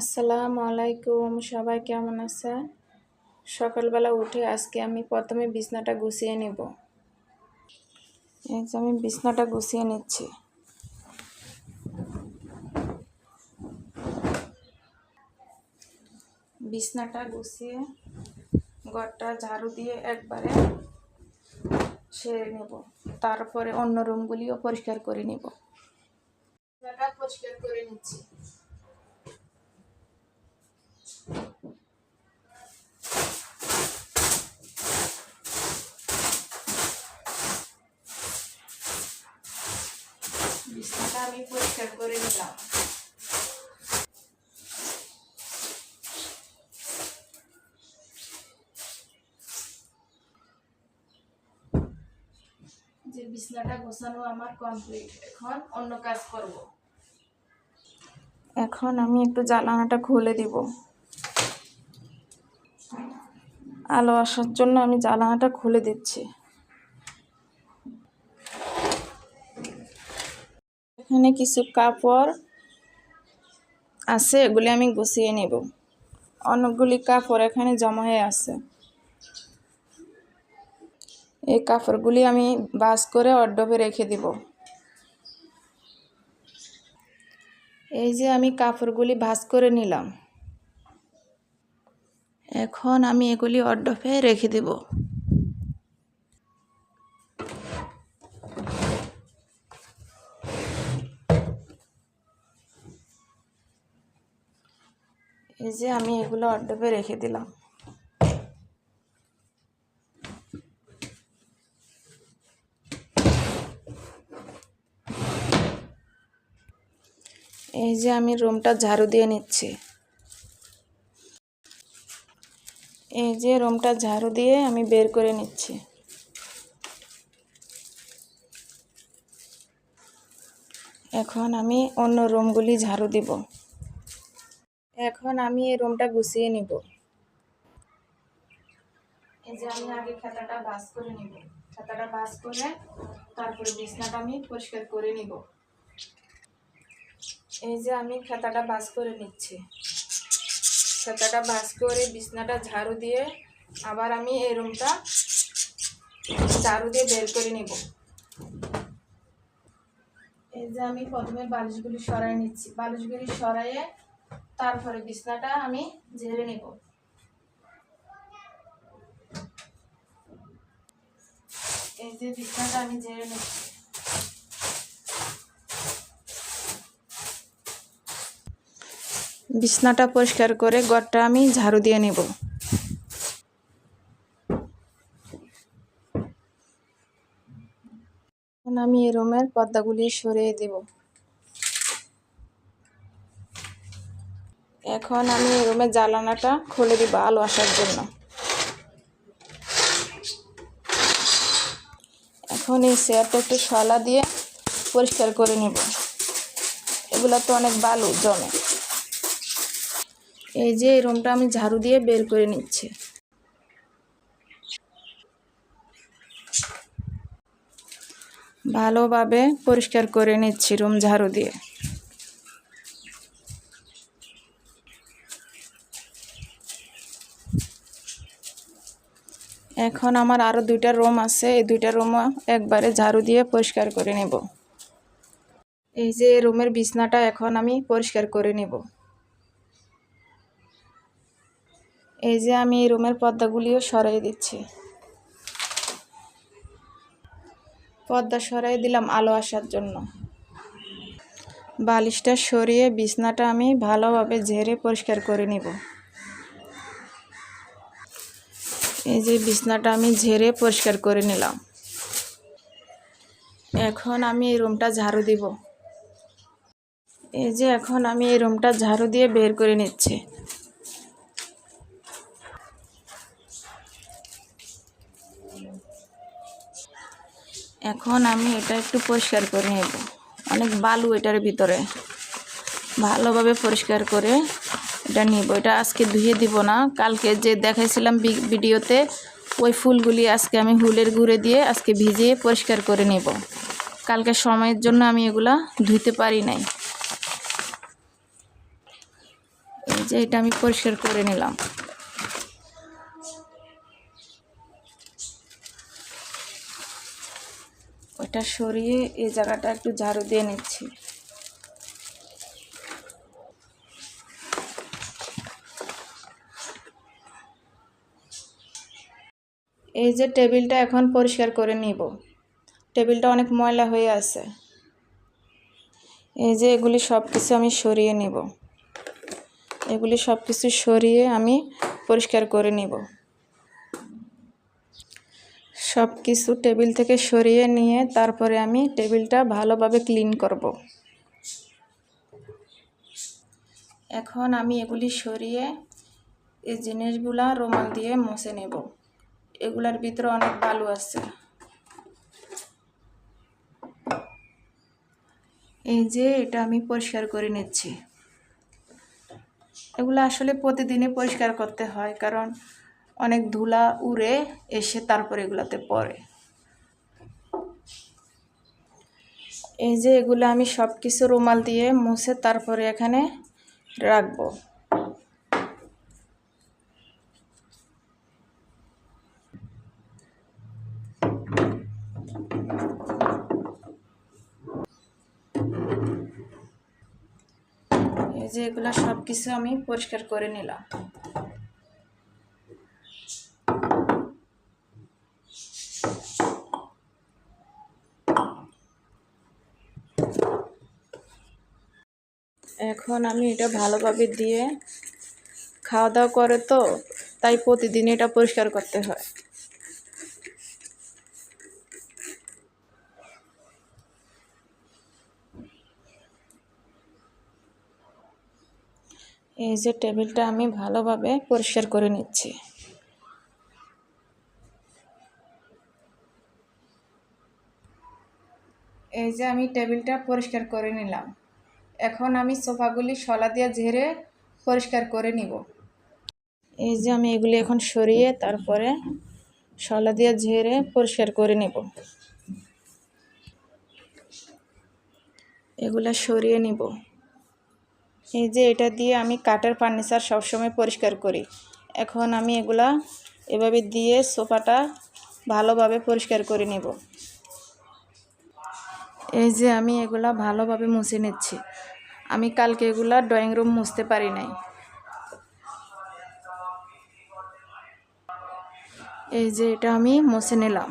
আসসালামু আলাইকুম, সবাই কেমন আছে সকালবেলা উঠে আজকে আমি প্রথমে বিছনাটা গুছিয়ে নেব। এই যে আমি বিছনাটা গুছিয়ে নিচ্ছি। বিছনাটা গুছিয়ে ঘরটা ঝাড়ু দিয়ে একবারে সেরে নেব। তারপরে অন্য রুমগুলিও পরিষ্কার করে নেব। পরিষ্কার করে নিচ্ছি। বিছনাটা আমি পরিষ্কার করে নিলাম। যে বিছনাটা গোছানো আমার কমপ্লিট এখন অন্য কাজ করব। এখন আমি একটু জ্বালানাটা খুলে দিব। আলো আসার জন্য আমি জ্বালানাটা খুলে দিচ্ছি। এখানে কিছু কাপড় আছে, এগুলি আমি গুছিয়ে নেব। অনেকগুলি কাপড় এখানে জমা হয়ে আছে। এই কাপড়গুলি আমি বাস করে অর্ডবে রেখে দিব। এই যে আমি কাপড়গুলি ভাজ করে নিলাম। এখন আমি এগুলি অর্ডবে রেখে দেব। এই যে আমি এগুলো অর্ডবে রেখে দিলাম। এই যে আমি রুমটা ঝাড়ু দিয়ে নিচ্ছি। এই যে রুমটা ঝাড়ু দিয়ে আমি বের করে নিচ্ছি। এখন আমি অন্য রুমগুলি ঝাড়ু দিব। এখন আমি এই রুমটা গুছিয়ে নিব। এই যে আমি আগে খাতাটা বাস করে নিব। খাতাটা বাস করে তারপরে বিছনাটা আমি পরিষ্কার করে নিব। এই যে আমি খাতাটা বাস করে নিচ্ছি। খাতাটা বাস করে বিছনাটা ঝাড়ু দিয়ে আবার আমি এই রুমটা ঝাড়ু দিয়ে বের করে নিব। এই যে আমি প্রথমে বালিশগুলি সরাই নিচ্ছি। বালিশগুলি সরাইয়ে তারপরে বিছনাটা আমি ঝেড়ে নেব। এই যে বিছনাটা আমি ঝেড়ে নিচ্ছি। বিছনাটা পরিষ্কার করে ঘরটা আমি ঝাড়ু দিয়ে নেব। এখন আমি এই রুমের পর্দাগুলি সরিয়ে দেব। এখন আমি রুমের জ্বালানাটা খুলে দিব আলো আসার জন্য। এখন এই চেয়ারটা একটু শলা দিয়ে পরিষ্কার করে নেব। এগুলো তো অনেক বালু, জমে। এই যে এই রুমটা আমি ঝাড়ু দিয়ে বের করে নিচ্ছি। ভালোভাবে পরিষ্কার করে নিচ্ছি রুম ঝাড়ু দিয়ে। এখন আমার আরও দুইটা রুম আছে, এই দুইটা রুমও একবারে ঝাড়ু দিয়ে পরিষ্কার করে নেব। এই যে রুমের বিছনাটা এখন আমি পরিষ্কার করে নেব। এই যে আমি এই রুমের পর্দাগুলিও সরাই দিচ্ছি। পর্দা সরাই দিলাম আলো আসার জন্য। বালিশটা সরিয়ে বিছনাটা আমি ভালোভাবে ঝেড়ে পরিষ্কার করে নিব। এই যে বিছনাটা আমি ঝেড়ে পরিষ্কার করে নিলাম। এখন আমি এই রুমটা ঝাড়ু দিব। এই যে এখন আমি এই রুমটা ঝাড়ু দিয়ে বের করে নিচ্ছি। এখন আমি এটা একটু পরিষ্কার করে নেব। অনেক বালু এটার ভিতরে। ভালোভাবে পরিষ্কার করে এটা নিব। এটা আজকে ধুয়ে দিব না। কালকে যে দেখাইছিলাম ভিডিওতে, ওই ফুলগুলি আজকে আমি হুলের গুঁড়ে দিয়ে আজকে ভিজিয়ে পরিষ্কার করে নেব। কালকে সময়ের জন্য আমি এগুলা ধুইতে পারি নাই। এই যে এটা আমি পরিষ্কার করে নিলাম। ওটা সরিয়ে এই জায়গাটা একটু ঝাড়ু দিয়ে নিচ্ছি। এই যে টেবিলটা এখন পরিষ্কার করে নিব। টেবিলটা অনেক ময়লা হয়ে আছে। এই যে এগুলি সব কিছু আমি সরিয়ে নিব। এগুলি সব কিছু সরিয়ে আমি পরিষ্কার করে নিব। সব কিছু টেবিল থেকে সরিয়ে নিয়ে তারপরে আমি টেবিলটা ভালোভাবে ক্লিন করব। এখন আমি এগুলি সরিয়ে এই জিনিসগুলা রুমাল দিয়ে মুছে নেব। এগুলার ভিতরে অনেক বালু আছে। এই যে এটা আমি পরিষ্কার করে নিচ্ছি। এগুলো আসলে প্রতিদিনই পরিষ্কার করতে হয় কারণ অনেক ধুলা উড়ে এসে তারপর এগুলাতে পড়ে। এই যে এগুলো আমি সব কিছু রুমাল দিয়ে মুছে তারপরে এখানে রাখব। এই যে এগুলো সব কিছু আমি পরিষ্কার করে নিলাম। এখন আমি এটা ভালোভাবে দিয়ে খাওয়া দাওয়া করে তো, তাই প্রতিদিন এটা পরিষ্কার করতে হয়। এই যে টেবিলটা আমি ভালোভাবে পরিষ্কার করে নিচ্ছি। এই যে আমি টেবিলটা পরিষ্কার করে নিলাম। এখন আমি সোফাগুলি শলা দিয়ে ঝেড়ে পরিষ্কার করে নিব। এই যে আমি এগুলি এখন সরিয়ে তারপরে শলা দিয়ে ঝেড়ে পরিষ্কার করে নিব। এগুলা সরিয়ে নিব। এই যে এটা দিয়ে আমি কাঠের ফার্নিচার সবসময় পরিষ্কার করি। এখন আমি এগুলা এভাবে দিয়ে সোফাটা ভালোভাবে পরিষ্কার করে নিব। এই যে আমি এগুলা ভালোভাবে মুছে নিচ্ছি। আমি কালকে এগুলা ড্রয়িং রুম মুছতে পারি নাই। এই যে এটা আমি মুছে নিলাম।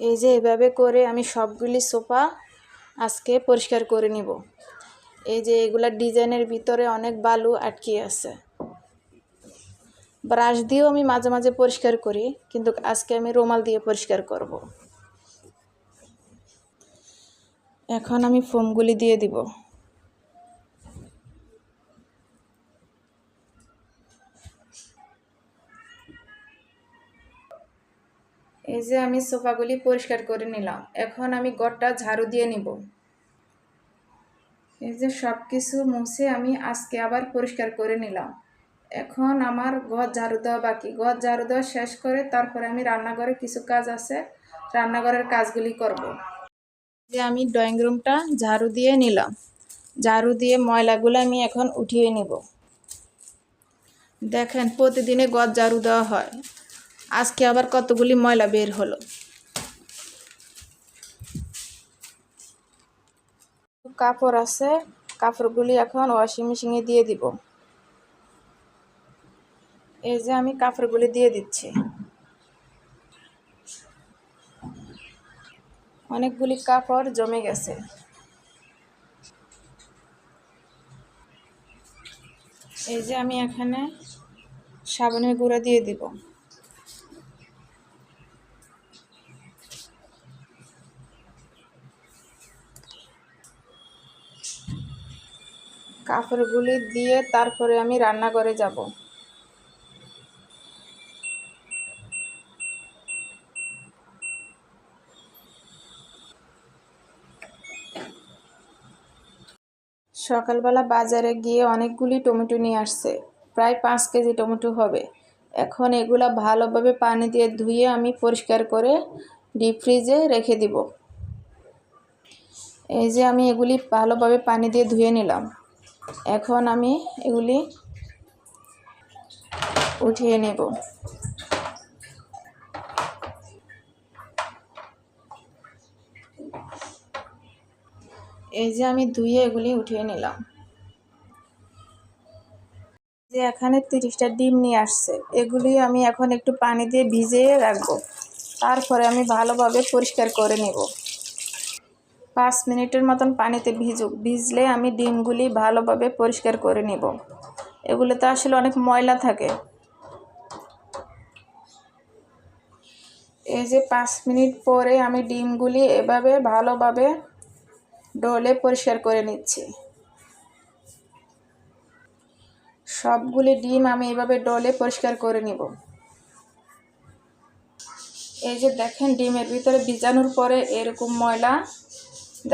এই যে এভাবে করে আমি সবগুলি সোফা আজকে পরিষ্কার করে নিব। এই যে এগুলা ডিজাইনের ভিতরে অনেক বালু আটকে আছে। ব্রাশ দিয়েও আমি মাঝে মাঝে পরিষ্কার করি, কিন্তু আজকে আমি রুমাল দিয়ে পরিষ্কার করব। এখন আমি ফোমগুলি দিয়ে দিব। এই যে আমি সোফাগুলি পরিষ্কার করে নিলাম। এখন আমি গড়টা ঝাড়ু দিয়ে নিব। এই যে সব কিছু মুছে আমি আজকে আবার পরিষ্কার করে নিলাম। এখন আমার ঘর ঝাড়ু দেওয়া বাকি। ঘর ঝাড়ু দেওয়া শেষ করে তারপরে আমি রান্নাঘরে কিছু কাজ আছে, রান্নাঘরের কাজগুলি করব। যে আমি ড্রয়িং রুমটা ঝাড়ু দিয়ে নিলাম। ঝাড়ু দিয়ে ময়লাগুলো আমি এখন উঠিয়ে নিব। দেখেন, প্রতিদিনে গদ ঝাড়ু দেওয়া হয়। আজকে আবার কতগুলি ময়লা বের হলো। কাপড় আছে, কাপড়গুলি এখন ওয়াশিং মেশিনে দিয়ে দিব। এই যে আমি কাপড়গুলি দিয়ে দিচ্ছি। অনেকগুলি কাপড় জমে গেছে। এই যে আমি এখানে সাবানের গুঁড়া দিয়ে দিব। কাপড়গুলি দিয়ে তারপরে আমি রান্নাঘরে যাব। সকালবেলা বাজারে গিয়ে অনেকগুলি টমেটো নিয়ে আসছে। প্রায় পাঁচ কেজি টমেটো হবে। এখন এগুলা ভালোভাবে পানি দিয়ে ধুয়ে আমি পরিষ্কার করে ডিপ ফ্রিজে রেখে দিব। এই যে আমি এগুলি ভালোভাবে পানি দিয়ে ধুয়ে নিলাম। এখন আমি এগুলি উঠিয়ে নেব। এই যে আমি ধুয়ে এগুলি উঠিয়ে নিলাম। যে এখানে তিরিশটা ডিম নিয়ে আসছে। এগুলি আমি এখন একটু পানি দিয়ে ভিজিয়ে রাখব। তারপরে আমি ভালোভাবে পরিষ্কার করে নেব। পাঁচ মিনিটের মতন পানিতে ভিজুক, ভিজলে আমি ডিমগুলি ভালোভাবে পরিষ্কার করে নেব। এগুলোতে আসলে অনেক ময়লা থাকে। এই যে পাঁচ মিনিট পরে আমি ডিমগুলি এভাবে ভালোভাবে ডলে পরিষ্কার করে নিচ্ছি। সবগুলি ডিম আমি এভাবে ডলে পরিষ্কার করে নিব। এই যে দেখেন, ডিমের ভিতরে বীজাণুর পরে এরকম ময়লা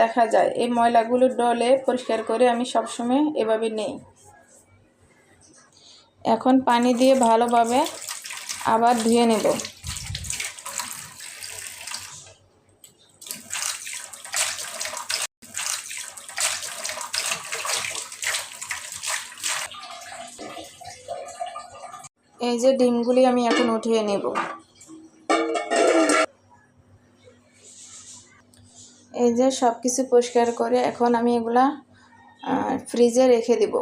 দেখা যায়। এই ময়লাগুলো ডলে পরিষ্কার করে আমি সবসময় এভাবে নেই। এখন পানি দিয়ে ভালোভাবে আবার ধুয়ে নেব। এই যে ডিমগুলি আমি এখন উঠিয়ে নেব। এই যে সব কিছু পরিষ্কার করে এখন আমি এগুলা ফ্রিজে রেখে দেব।